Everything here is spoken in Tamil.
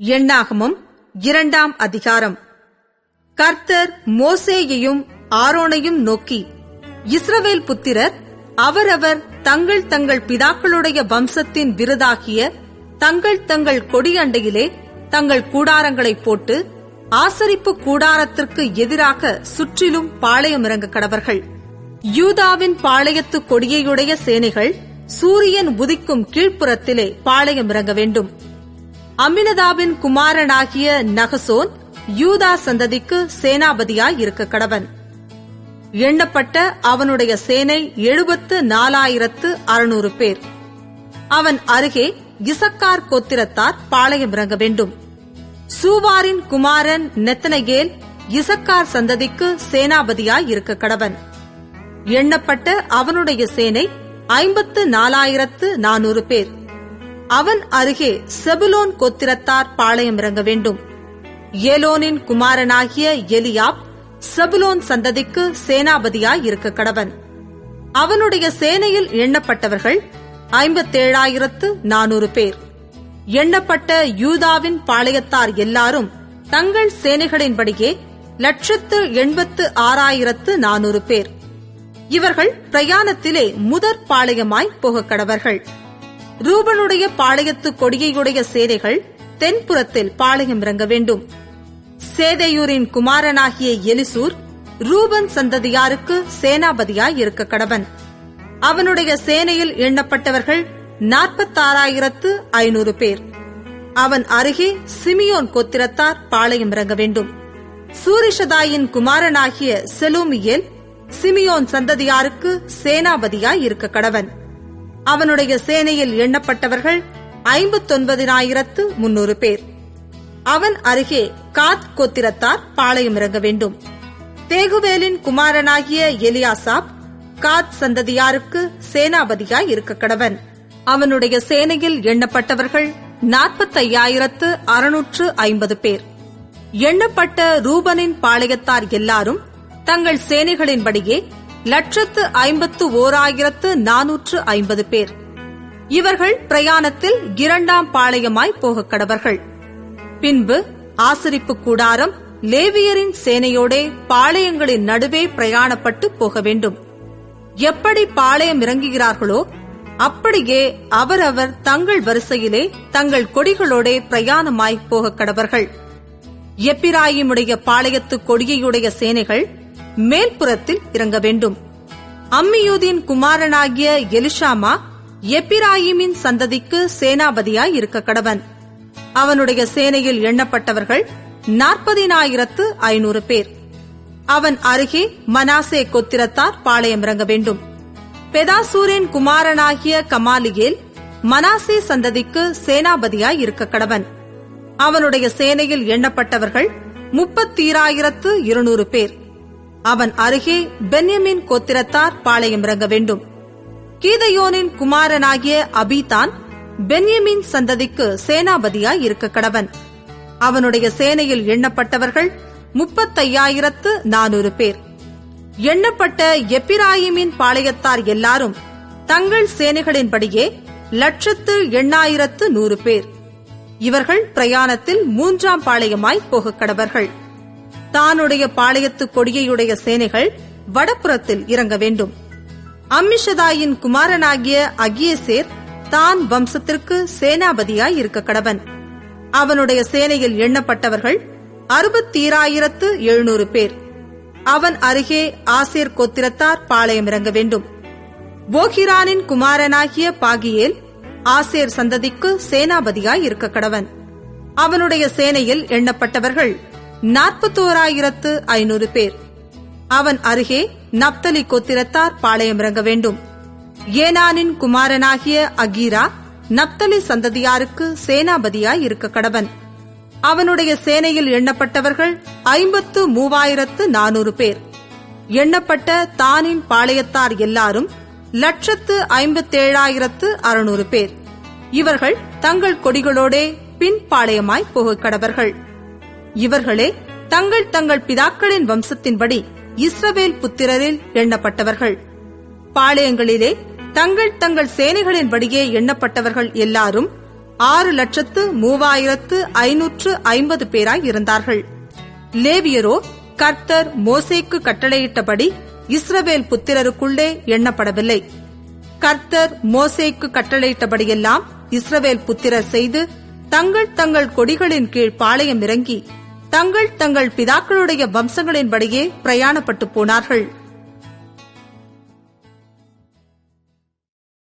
எண்ணாகமம் இரண்டாம் அதிகாரம். கர்த்தர் மோசேயையும் ஆரோனையும் நோக்கி இஸ்ரவேல் புத்திரர் அவரவர் தங்கள் தங்கள் பிதாக்களுடைய வம்சத்தின் விருதாகிய தங்கள் தங்கள் கொடியண்டையிலே தங்கள் கூடாரங்களை போட்டு ஆசரிப்பு கூடாரத்திற்கு எதிராக சுற்றிலும் பாளையம் இறங்க கடவர்கள். யூதாவின் பாளையத்து கொடியையுடைய சேனைகள் சூரியன் உதிக்கும் கீழ்ப்புறத்திலே பாளையம் இறங்க வேண்டும். அமினதாபின் குமாரனாகிய நகசோன் யூதா சந்ததிக்கு சேனாபதியாய் இருக்க கடவன். எண்ணப்பட்ட அவனுடைய சேனை எழுபத்து நாலாயிரத்து அறுநூறு பேர். அவன் அருகே இசக்கார் கோத்திரத்தார் பாளையம் இறங்க வேண்டும். சூவாரின் குமாரன் நெத்தனகேல் இசக்கார் சந்ததிக்கு சேனாபதியாய் இருக்க கடவன். எண்ணப்பட்ட அவனுடைய சேனை ஐம்பத்து நாலாயிரத்து நானூறு பேர். அவன் அருகே செபுலோன் கோத்திரத்தார் பாளையம் இறங்க வேண்டும். ஏலோனின் குமாரனாகிய எலியாப் செபுலோன் சந்ததிக்கு சேனாபதியாய் இருக்க கடவன். அவனுடைய சேனையில் எண்ணப்பட்டவர்கள் ஐம்பத்தேழாயிரத்து நானூறு பேர். எண்ணப்பட்ட யூதாவின் பாளையத்தார் எல்லாரும் தங்கள் சேனைகளின்படியே லட்சத்து எண்பத்து ஆறாயிரத்து நானூறு பேர். இவர்கள் பிரயாணத்திலே முதற் பாளையமாய் போகக் கடவர்கள். ரூபனுடைய பாளையத்து கொடியையுடைய சேதைகள் தென்புறத்தில் பாளையம் இறங்க வேண்டும். சேதையூரின் குமாரனாகிய எலிசூர் ரூபன் சந்ததியாருக்கு சேனாபதியாய் இருக்க கடவன். அவனுடைய சேனையில் எண்ணப்பட்டவர்கள் நாற்பத்தாறாயிரத்து ஐநூறு பேர். அவன் அருகே சிமியோன் கோத்திரத்தார் பாளையம் இறங்க வேண்டும். சூரிஷதாயின் குமாரனாகிய செலூமியேல் சிமியோன் சந்ததியாருக்கு சேனாபதியாய் இருக்க கடவன். அவனுடைய சேனையில் எண்ணப்பட்டவர்கள் ஐம்பத்தொன்பதினாயிரத்து முன்னூறு பேர். அவன் அருகே காத் கோத்திரத்தார் பாளையம் இறங்க வேண்டும். தேகுவேலின் குமாரனாகிய எலியாசாப் காத் சந்ததியாருக்கு சேனாபதியாய் இருக்க கடவன். அவனுடைய சேனையில் எண்ணப்பட்டவர்கள் நாற்பத்தையாயிரத்து அறுநூற்று ஐம்பது பேர். எண்ணப்பட்ட ரூபனின் பாளையத்தார் எல்லாரும் தங்கள் சேனைகளின்படியே லட்சத்து ஐம்பத்து ஓராயிரத்து நானூற்று ஐம்பது பேர். இவர்கள் பிரயாணத்தில் இரண்டாம் பாளையமாய் போகக் கடவர்கள். பின்பு ஆசரிப்பு கூடாரம் லேவியரின் சேனையோடே பாளையங்களின் நடுவே பிரயாணப்பட்டு போக வேண்டும். எப்படி பாளையம் இறங்குகிறார்களோ அப்படியே அவரவர் தங்கள் வரிசையிலே தங்கள் கொடிகளோடே பிரயாணமாய் போகக் கடவர்கள். எப்பிராயிமுடைய பாளையத்து கொடியையுடைய சேனைகள் மேல்புறத்தில் இறங்க வேண்டும். அம்மியூதின் குமாரனாகிய எலிஷாமா எப்பிராயிமின் சந்ததிக்கு சேனாபதியாய் இருக்க கடவன். அவனுடைய சேனையில் எண்ணப்பட்டவர்கள் நாற்பதினாயிரத்து ஐநூறு பேர். அவன் அருகே மனாசே கொத்திரத்தார் பாளையம் இறங்க வேண்டும். பெதாசூரின் குமாரனாகிய கமாலியேல் மனாசே சந்ததிக்கு சேனாபதியாய் இருக்க கடவன். அவனுடைய சேனையில் எண்ணப்பட்டவர்கள் முப்பத்தீராயிரத்து இருநூறு பேர். அவன் அருகே பென்யமின் கோத்திரத்தார் பாளையம் இறங்க வேண்டும். கீதையோனின் குமாரனாகிய அபிதான் பென்யமின் சந்ததிக்கு சேனாபதியாய் இருக்க கடவன். அவனுடைய சேனையில் எண்ணப்பட்டவர்கள் முப்பத்தையாயிரத்து நானூறு பேர். எண்ணப்பட்ட எப்பிராயிமின் பாளையத்தார் எல்லாரும் தங்கள் சேனைகளின்படியே லட்சத்து எண்ணாயிரத்து நூறு பேர். இவர்கள் பிரயாணத்தில் மூன்றாம் பாளையமாய் போகக் கடவர்கள். தானுடைய பாளையத்து கொடியையுடைய சேனைகள் வடபுறத்தில் இறங்க வேண்டும். அம்மிஷதாயின் குமாரனாகிய அகியசேர் தான் வம்சத்திற்கு சேனாபதியாய் இருக்க கடவன். அவனுடைய சேனையில் எண்ணப்பட்டவர்கள் அறுபத்தீராயிரத்து எழுநூறு பேர். அவன் அருகே ஆசேர் கோத்திரத்தார் பாளையம் இறங்க வேண்டும். போகிரானின் குமாரனாகிய பாகியேல் ஆசேர் சந்ததிக்கு சேனாபதியாய் இருக்க கடவன். அவனுடைய சேனையில் எண்ணப்பட்டவர்கள் நாற்பத்தோராயிரத்து ஐநூறு பேர். அவன் அருகே நப்தலி கோத்திரத்தார் பாளையம் இறங்க வேண்டும். ஏனானின் குமாரனாகிய அகீரா நப்தலி சந்ததியாருக்கு சேனாபதியாய் இருக்க கடவன். அவனுடைய சேனையில் எண்ணப்பட்டவர்கள் ஐம்பத்து மூவாயிரத்து நானூறு பேர். எண்ணப்பட்ட தானின் பாளையத்தார் எல்லாரும் லட்சத்து ஐம்பத்தேழாயிரத்து அறுநூறு பேர். இவர்கள் தங்கள் கொடிகளோடே பின் பாளையமாய் போகக் கடவர்கள். இவர்களே தங்கள் தங்கள் பிதாக்களின் வம்சத்தின்படி இஸ்ரவேல் புத்திரரில் எண்ணப்பட்டவர்கள். பாளையங்களிலே தங்கள் தங்கள் சேனைகளின்படியே எண்ணப்பட்டவர்கள் எல்லாரும் ஆறு லட்சத்து மூவாயிரத்து ஐநூற்று ஐம்பது பேராய் இருந்தார்கள். லேவியரோ கர்த்தர் மோசேக்கு கட்டளையிட்டபடி இஸ்ரவேல் புத்திரருக்குள்ளே எண்ணப்படவில்லை. கர்த்தர் மோசேக்கு கட்டளையிட்டபடியெல்லாம் இஸ்ரவேல் புத்திரர் செய்து தங்கள் தங்கள் கொடிகளின் கீழ் பாளையம் இறங்கி தங்கள் தங்கள் பிதாக்களுடைய வம்சங்களின்படியே பிரயாணப்பட்டு போனார்கள்.